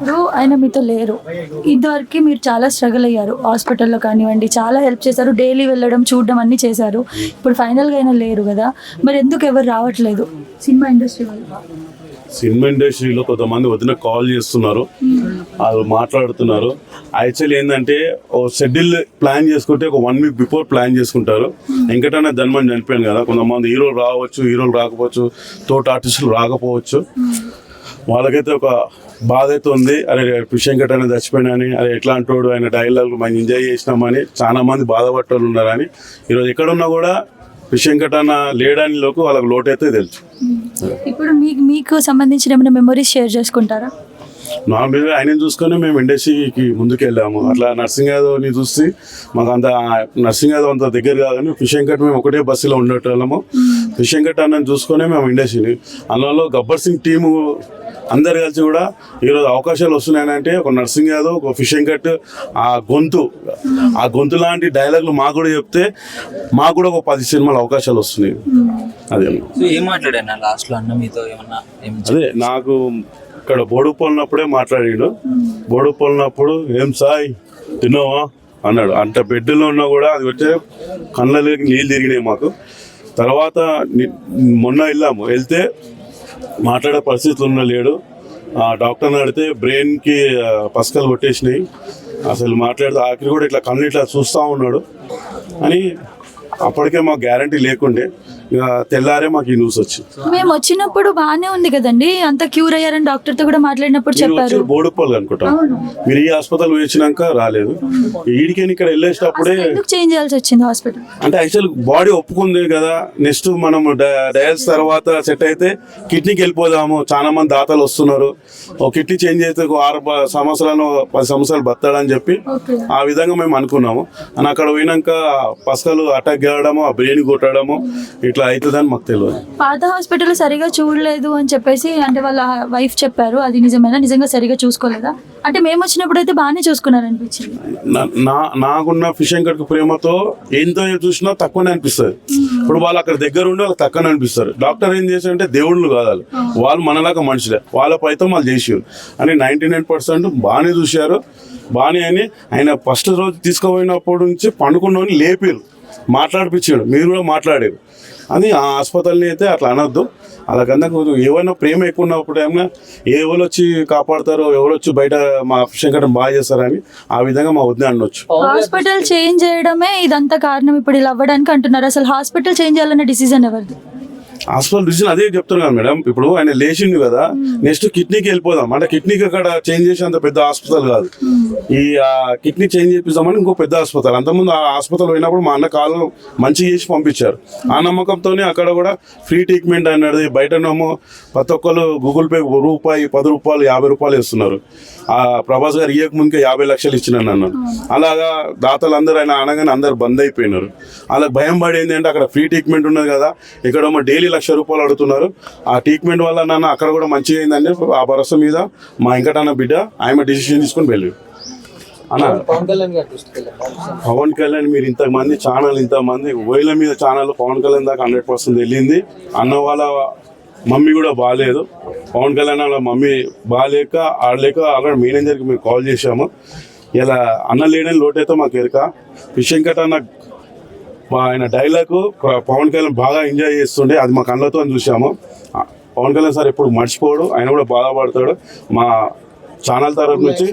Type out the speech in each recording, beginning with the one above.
ఇప్పుడు ఆయన మీతో లేరు. ఇదివరకు మీరు చాలా స్ట్రగుల్ అయ్యారు. హాస్పిటల్లో కానివ్వండి చాలా హెల్ప్ చేశారు. డైలీ వెళ్ళడం చూడడం అన్నీ చేశారు. ఇప్పుడు ఫైనల్గా అయినా లేరు కదా. మరి ఎందుకు ఎవరు రావట్లేదు? సినిమా ఇండస్ట్రీ వాళ్ళు. సినిమా ఇండస్ట్రీలో కొంతమంది వదిన కాల్ చేస్తున్నారు. వాళ్ళు మాట్లాడుతున్నారు. యాక్చువల్లీ ఏంటంటే ఓ షెడ్యూల్ ప్లాన్ చేసుకుంటే ఒక వన్ వీక్ బిఫోర్ ప్లాన్ చేసుకుంటారు. వెంకటన్న ధర్మం చనిపోయాను కదా. కొంతమంది హీరోలు రావచ్చు హీరోలు రాకపోవచ్చు తోట ఆర్టిస్టులు రాకపోవచ్చు. వాళ్ళకైతే ఒక బాధ అయితే ఉంది అరే పుష్యంకట్ అనేది చచ్చిపోయినని అరే ఎట్లాంటి వాడు ఆయన డైలాగ్ మనం ఎంజాయ్ చేసినామని చాలా మంది బాధపడ్డోళ్ళు ఉన్నారని. ఈరోజు ఎక్కడున్నా కూడా అన్న లేడని లోకు వాళ్ళకి లోటు అయితే తెలుసు. ఇప్పుడు మీకు మీకు సంబంధించిన ఏమైనా మెమరీస్ షేర్ చేసుకుంటారా? నార్మల్గా ఆయన చూసుకొని మేము ఇండస్ట్రీకి ముందుకు వెళ్ళాము అట్లా నర్సింగ్ యాదవ్ని చూసి మాకు అంత నర్సింగ్ యాదవ్ అంత దగ్గర కాదని ఫిషింగ్ కట్ మేము ఒకటే బస్సులో ఉండేటోళ్ళము. ఫిషింగ్ కట్ అన్నని చూసుకొని మేము ఇండస్ట్రీని అందులో గబ్బర్ సింగ్ టీము అందరు కలిసి కూడా ఈరోజు అవకాశాలు వస్తున్నాయంటే ఒక నర్సింగ్ యాదవ్ ఒక ఫిషింగ్ కట్ ఆ గొంతు. ఆ గొంతు లాంటి డైలాగులు మాకు కూడా చెప్తే మాకు కూడా ఒక పది సినిమాల అవకాశాలు వస్తున్నాయి. అదే ఏం మాట్లాడాను లాస్ట్లో అన్న మీతో ఏమన్నా అదే నాకు ఇక్కడ బోడుపల్లినప్పుడే మాట్లాడాడు. బోడుపల్లినప్పుడు ఏం సాయ్ తిన్నావా? అన్నాడు. అంత బెడ్లో ఉన్నా కూడా అది వచ్చే కళ్ళలోకి నీళ్ళు తిరిగినాయి మాకు. తర్వాత మొన్న వెళ్ళాము. వెళ్తే మాట్లాడే పరిస్థితులు ఉన్న లేడు. డాక్టర్ని అడితే బ్రెయిన్కి పసకలు కొట్టేసినాయి. అసలు మాట్లాడితే ఆఖరి కూడా ఇట్లా కళ్ళు ఇట్లా చూస్తూ ఉన్నాడు. అని అప్పటికే మాకు గ్యారంటీ లేకుండే తెల్లారే మాకు ఈ న్యూస్ వచ్చింది మేము వచ్చినప్పుడు బాగానే ఉంది కదండి. అంత క్యూర్ అయ్యారని డాక్టర్తో కూడా మాట్లాడినప్పుడు చెప్పారు. బోడుపల్లి అనుకుంటా మీరు ఈ హాస్పిటల్ వచ్చినాక రాలేదు. ఈడికి ఇక్కడ వెళ్ళేటప్పుడే ఎందుకు చేంజ్ చేయాల్సి వచ్చింది హాస్పిటల్ అంటే యాక్చువల్ బాడీ ఒప్పుకుంది కదా. నెక్స్ట్ మనం డయల్స్ తర్వాత సెట్ అయితే కిడ్నీకి వెళ్ళిపోదాము. చాలా మంది దాతలు వస్తున్నారు. కిడ్నీ చేంజ్ అయితే ఆరు సంవత్సరాలు పది సంవత్సరాలు బతాడని చెప్పి ఆ విధంగా మేము అనుకున్నాము. అని అక్కడ పోయినాక పసకలు అటాక్ చేయడము ఆ బ్రెయిన్ కొట్టడము ఇట్లా అవుతుందని మాకు తెలియదు పాత హాస్పిటల్ సరిగా చూడలేదు అని చెప్పేసి అంటే వాళ్ళ వైఫ్ చెప్పారు అది నిజమేనా? నిజంగా సరిగా చూసుకోలేదా? అంటే మేము వచ్చినప్పుడు అయితే బాగానే చూసుకున్నారు అనిపించింది నా- నాకున్న ఫిషింగ్ కట్కు ప్రేమతో ఎంత చూసినా తక్కువనే అనిపిస్తుంది. ఇప్పుడు వాళ్ళు అక్కడ దగ్గర ఉండి వాళ్ళకి తక్కువనే అనిపిస్తారు. డాక్టర్ ఏం చేశారంటే దేవుళ్ళు కాదు వాళ్ళు వాళ్ళు మనలాగా మనుషులే. వాళ్ళ పైతో వాళ్ళు చేసారు. అని నైంటీ నైన్ పర్సెంట్ బాగానే చూశారు. బాగానే అని ఆయన ఫస్ట్ రోజు తీసుకుపోయినప్పటి నుంచి పండుకున్నోని లేపారు. మాట్లాడిపించాడు. మీరు కూడా మాట్లాడారు. అని ఆ ఆసుపత్రిని అయితే అట్లా అనొద్దు. అలాగన్నా కొంచెం ఏమైనా ప్రేమ ఎక్కువ ఉన్నప్పుడు ఏమైనా ఎవరు వచ్చి కాపాడతారో ఎవరు వచ్చి బయట మా శంకరం బాగా చేస్తారని ఆ విధంగా మా వద్ద అనొచ్చు. హాస్పిటల్ చేంజ్ చేయడమే ఇదంతా కారణం. ఇప్పుడు ఇలా అవ్వడానికి అంటున్నారు. అసలు హాస్పిటల్ చేంజ్ చేయాలనే డిసిజన్ ఎవరిది? హాస్పిటల్ డిసిజన్ అదే చెప్తున్నాను కదా మేడం. ఇప్పుడు ఆయన లేచిండు కదా నెక్స్ట్ కిడ్నీకి వెళ్ళిపోదాం. అంటే కిడ్నీకి అక్కడ చేంజ్ చేసేంత పెద్ద హాస్పిటల్ కాదు. ఈ కిడ్నీ చేంజ్ చేపిస్తామని ఇంకో పెద్ద హాస్పిటల్. అంతకుముందు ఆ హాస్పిటల్ పోయినప్పుడు మా అన్న కాలు మంచి చేసి పంపించారు. ఆ నమ్మకంతోనే అక్కడ కూడా ఫ్రీ ట్రీట్మెంట్ అన్నది బయటనేమో ప్రతి ఒక్కరు గూగుల్ పే రూపాయి పది రూపాయలు యాభై రూపాయలు ఇస్తున్నారు ఆ ప్రభాస్ గారు ఇయ్యక ముందుకే యాభై లక్షలు ఇచ్చినాను అన్నాను అలాగా దాతలు అందరూ ఆయన అనగానే అందరు బంద్ అయిపోయినారు. అలా భయం పడి ఏంటంటే అక్కడ ఫ్రీ ట్రీట్మెంట్ ఉన్నది కదా ఇక్కడ డైలీ లక్ష రూపాయలు అడుగుతున్నారు. ఆ ట్రీట్మెంట్ వల్ల నాన్న అక్కడ కూడా మంచిగా అయిందండి. ఆ భరోసా మీద మా ఇంకటన్న బిడ్డ ఆమె డిసిషన్ తీసుకొని వెళ్ళి అన్న పవన్ కళ్యాణ్ మీరు ఇంతమంది ఛానల్ ఇంతమంది ఓయిల మీద ఛానల్ పవన్ కళ్యాణ్ దాకా హండ్రెడ్ పర్సెంట్ వెళ్ళింది. అన్న వాళ్ళ మమ్మీ కూడా బాగాలేదు పవన్ కళ్యాణ్ వాళ్ళ మమ్మీ బాగాలేక ఆడలేక అక్కడ మేనేజర్కి మేము కాల్ చేశాము. ఇలా అన్న లేడని లోటైతే మాకు ఎరక. ఫిషింగ్ కట్ అన్న మా ఆయన డైలాగ్ పవన్ కళ్యాణ్ బాగా ఎంజాయ్ చేస్తుండే. అది మా కళ్ళతో చూసాము. పవన్ కళ్యాణ్ సార్ ఎప్పుడు మర్చిపోడు. ఆయన కూడా బాధపడతాడు మా ఛానల్ తరఫు నుంచి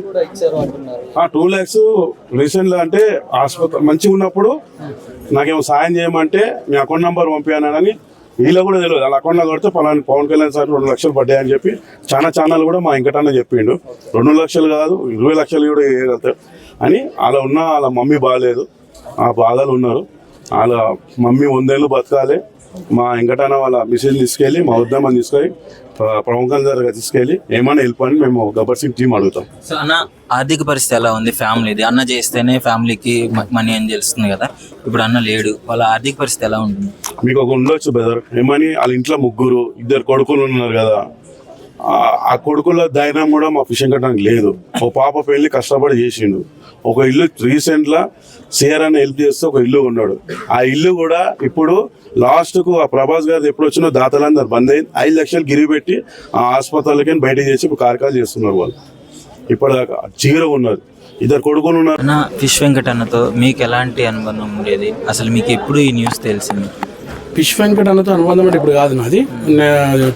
టూ ల్యాక్స్ రీసెంట్గా అంటే ఆసుపత్రి మంచిగా ఉన్నప్పుడు నాకేమో సాయం చేయమంటే మీ అకౌంట్ నెంబర్ పంపించానని వీళ్ళ కూడా తెలియదు. వాళ్ళ అకౌంట్లో కొడితే పలానా పవన్ కళ్యాణ్ సార్ రెండు లక్షలు పడ్డాయని చెప్పి చాలా ఛానల్ కూడా మా ఇంకటన్న చెప్పిండు. రెండు లక్షలు కాదు ఇరవై లక్షలు కూడా వేయగలుగుతారు అని అలా ఉన్న వాళ్ళ మమ్మీ బాగాలేదు. ఆ బాధలు ఉన్నారు. వాళ్ళ మమ్మీ వందేళ్ళు బతకాలి. మా వెంకటన్న వాళ్ళ మిసేజ్ తీసుకెళ్ళి మా ఉద్యమం తీసుకొని ప్ర- ప్రముఖ దగ్గర తీసుకెళ్ళి ఏమైనా వెళ్ళిపోయి మేము గబ్బర్ సింగ్ టీం అడుగుతాం. సో అన్న ఆర్థిక పరిస్థితి ఎలా ఉంది ఫ్యామిలీది? అన్న చేస్తేనే ఫ్యామిలీకి మనీ అని తెలుస్తుంది కదా. ఇప్పుడు అన్న లేడు వాళ్ళ ఆర్థిక పరిస్థితి ఎలా ఉంటుంది? మీకు ఒక ఉండొచ్చు బ్రదర్ ఏమని? వాళ్ళ ఇంట్లో ముగ్గురు ఇద్దరు కొడుకులు ఉన్నారు కదా. ఆ- కొడుకుల ధైర్యం కూడా మా ఫిషింగ్ కట్టడానికి లేదు. ఒక పాప పెళ్ళి కష్టపడి చేసిండు. ఒక ఇల్లు రీసెంట్ లా సిఆర్ అని హెల్ప్ చేస్తే ఒక ఇల్లు ఉన్నాడు ఆ ఇల్లు కూడా ఇప్పుడు లాస్ట్కు ఆ ప్రభాస్ గారు ఎప్పుడు వచ్చినా దాతలందరూ బంద్ అయింది. ఐదు లక్షలు గిరి పెట్టి ఆ ఆసుపత్రులకి బయట చేసి ఇప్పుడు కార్యక్రమాలు చేస్తున్నారు వాళ్ళు. ఇప్పటిదాకా చీర ఉన్నారు ఇద్దరు కొడుకులు ఉన్నారు. నా ఫిష్ వెంకటన్నతో మీకు ఎలాంటి అనుబంధం ఉండేది? అసలు మీకు ఎప్పుడు ఈ న్యూస్ తెలిసింది? ఫిష్ వెంకట్ అన్నతో అనుబంధం అంటే ఇప్పుడు కాదు నాది.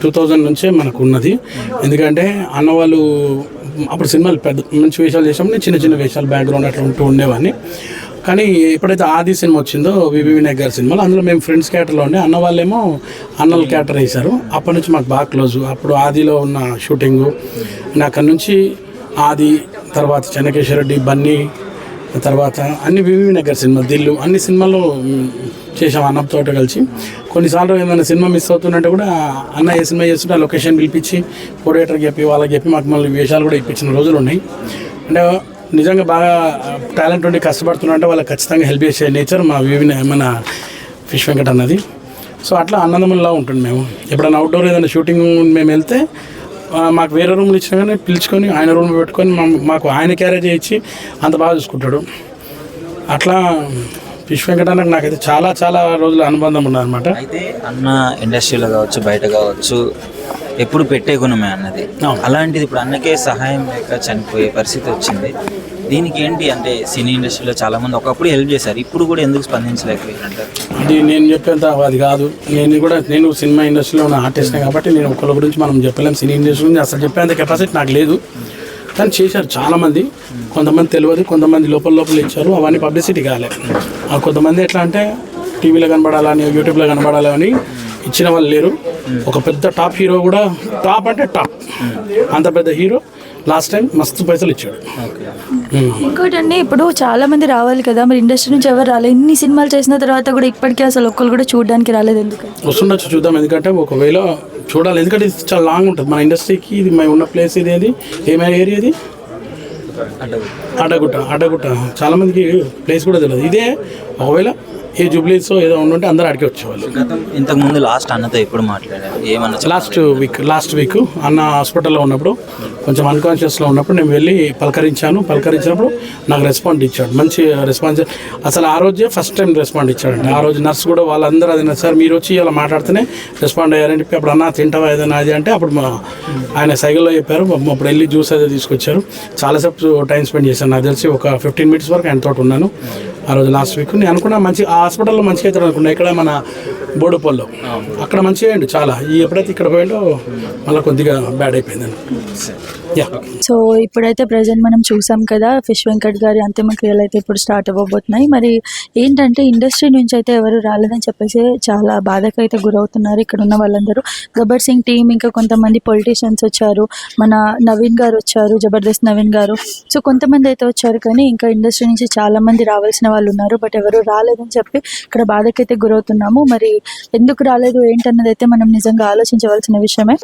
టూ థౌజండ్ నుంచే మనకు ఉన్నది. ఎందుకంటే అన్న వాళ్ళు అప్పుడు సినిమాలు పెద్ద మంచి వేషాలు చేసాము నేను చిన్న చిన్న వేషాలు బ్యాక్గ్రౌండ్ అట్లా ఉంటూ ఉండేవాడిని. కానీ ఎప్పుడైతే ఆది సినిమా వచ్చిందో వివి వినాయక్ గారి సినిమాలో అందులో మేము ఫ్రెండ్స్ క్యాటర్లో ఉండే అన్న వాళ్ళేమో అన్నలు క్యాటర్ వేశారు. అప్పటి నుంచి మాకు బాగా క్లోజ్ అప్పుడు ఆదిలో ఉన్న షూటింగు నేను అక్కడి నుంచి ఆది తర్వాత చెన్నకేశ్వర రెడ్డి బన్నీ తర్వాత అన్ని వివి నగర్ సినిమా దిల్లు అన్ని సినిమాలు చేసాం అన్నతో కలిసి. కొన్నిసార్లు ఏమైనా సినిమా మిస్ అవుతుందంటే కూడా అన్న ఏ సినిమా చేస్తుంటే ఆ లొకేషన్ పిలిపించి కోరియేటర్కి చెప్పి వాళ్ళకి చెప్పి మాకు మళ్ళీ వేషాలు కూడా ఇప్పించిన రోజులు ఉన్నాయి. అంటే నిజంగా బాగా టాలెంట్ ఉండి కష్టపడుతున్నాంటే వాళ్ళకి ఖచ్చితంగా హెల్ప్ చేసే నేచర్ మా వివి మన ఫిష్ వెంకట్ అన్నది. సో అట్లా ఆనందంలా ఉంటుంది మేము. ఎప్పుడైనా అవుట్డోర్ ఏదైనా షూటింగ్ మేము వెళ్తే మాకు వేరే రూమ్లు ఇచ్చినా కానీ పిలుచుకొని ఆయన రూమ్ పెట్టుకొని మాకు ఆయన క్యారేజ్ ఇచ్చి అంత బాగా చూసుకుంటాడు. అట్లా ఫిష్ వెంకటానికి నాకైతే చాలా చాలా రోజుల అనుబంధం ఉన్నదన్నమాట. అయితే అన్న ఇండస్ట్రీలో కావచ్చు బయట కావచ్చు ఎప్పుడు పెట్టే గుణమే అన్నది. అలాంటిది ఇప్పుడు అన్నకే సహాయం లేక చనిపోయే పరిస్థితి వచ్చింది. దీనికి ఏంటి అంటే సినీ ఇండస్ట్రీలో చాలా మంది ఒకప్పుడు హెల్ప్ చేశారు. ఇప్పుడు కూడా ఎందుకు స్పందించలేకపోయారంటారు అది నేను చెప్పేంత అది కాదు. నేను కూడా నేను సినిమా ఇండస్ట్రీలో ఉన్న ఆర్టిస్ట్నే కాబట్టి నేను ఒకళ్ళ గురించి మనం చెప్పలేం. సినీ ఇండస్ట్రీ గురించి అసలు చెప్పేంత కెపాసిటీ నాకు లేదు. కానీ చేశారు చాలామంది. కొంతమంది తెలియదు. కొంతమంది లోపల లోపల ఇచ్చారు. అవన్నీ పబ్లిసిటీ కాలే. ఆ కొంతమంది ఎట్లా అంటే టీవీలో కనబడాలని యూట్యూబ్లో కనబడాలని ఇచ్చిన వాళ్ళు లేరు. ఒక పెద్ద టాప్ హీరో కూడా టాప్ అంటే టాప్. అంత పెద్ద హీరో లాస్ట్ టైం మస్తు పైసలు ఇచ్చాడు. ఇంకోటి అండి ఇప్పుడు చాలా మంది రావాలి కదా మరి ఇండస్ట్రీ నుంచి ఎవరు రాలేదు ఇన్ని సినిమాలు చేసిన తర్వాత కూడా ఇప్పటికీ అసలు ఒక్కరు కూడా చూడడానికి రాలేదు ఎందుకు? వస్తుండొచ్చు చూద్దాం. ఎందుకంటే ఒకవేళ చూడాలి. ఎందుకంటే ఇది చాలా లాంగ్ ఉంటుంది. మన ఇండస్ట్రీకి ఇది మేము ఉన్న ప్లేస్ ఇది ఏది? ఏమైనా ఏరియా ఇది? అడ్డగుట్ట. అడ్డగుట్ట చాలా మందికి ప్లేస్ కూడా తెలియదు. ఇదే ఒకవేళ ఏ జూబ్లీస్ ఏదో ఉండుంటే అందరూ అడిగి వచ్చేవాళ్ళు. ఇంతకు ముందు లాస్ట్ అన్నతో ఎప్పుడు మాట్లాడారు? ఏమన్నా లాస్ట్ వీక్ లాస్ట్ వీక్ అన్న హాస్పిటల్లో ఉన్నప్పుడు కొంచెం అన్కాన్షియస్లో ఉన్నప్పుడు నేను వెళ్ళి పలకరించాను. పలకరించినప్పుడు నాకు రెస్పాండ్ ఇచ్చాడు. మంచి రెస్పాన్స్ అసలు ఆ రోజే ఫస్ట్ టైం రెస్పాండ్ ఇచ్చాడండి. ఆ రోజు నర్స్ కూడా వాళ్ళందరూ అది సార్ మీరు వచ్చి ఇలా మాట్లాడితేనే రెస్పాండ్ అయ్యారని చెప్పి అప్పుడు అన్న తింటావా ఏదైనా అది అంటే అప్పుడు మా ఆయన సైకిల్లో చెప్పారు. పాపం అప్పుడు వెళ్ళి జ్యూస్ అదే తీసుకొచ్చారు. చాలాసేపు టైం స్పెండ్ చేశాను. నాకు తెలిసి ఒక ఫిఫ్టీన్ మినిట్స్ వరకు ఆయన తోటి ఉన్నాను. ఆ రోజు లాస్ట్ వీక్ నేను అనుకున్నా మంచి ఆ హాస్పిటల్లో మంచిగా అవుతాడు అనుకున్నా ఇక్కడ మన బోడుపల్లో. అక్కడ మంచిగా అయ్యిండు చాలా. ఈ ఎప్పుడైతే ఇక్కడ పోయిండో మళ్ళీ కొద్దిగా బ్యాడ్ అయిపోయింది. సో ఇప్పుడైతే ప్రజెంట్ మనం చూసాం కదా ఫిష్ వెంకట్ గారి అంతిమ క్రియలు అయితే ఇప్పుడు స్టార్ట్ అవ్వబోతున్నాయి. మరి ఏంటంటే ఇండస్ట్రీ నుంచి అయితే ఎవరు రాలేదని చెప్పేసి చాలా బాధకు అయితే గురవుతున్నారు ఇక్కడ ఉన్న వాళ్ళందరూ. గబ్బర్ సింగ్ టీం ఇంకా కొంతమంది పొలిటీషియన్స్ వచ్చారు. మన నవీన్ గారు వచ్చారు జబర్దస్త్ నవీన్ గారు. సో కొంతమంది అయితే వచ్చారు కానీ ఇంకా ఇండస్ట్రీ నుంచి చాలా మంది రావాల్సిన వాళ్ళు ఉన్నారు. బట్ ఎవరు రాలేదని చెప్పి ఇక్కడ బాధకైతే గురవుతున్నాము. మరి ఎందుకు రాలేదు ఏంటన్నది అయితే మనం నిజంగా ఆలోచించవలసిన విషయమే.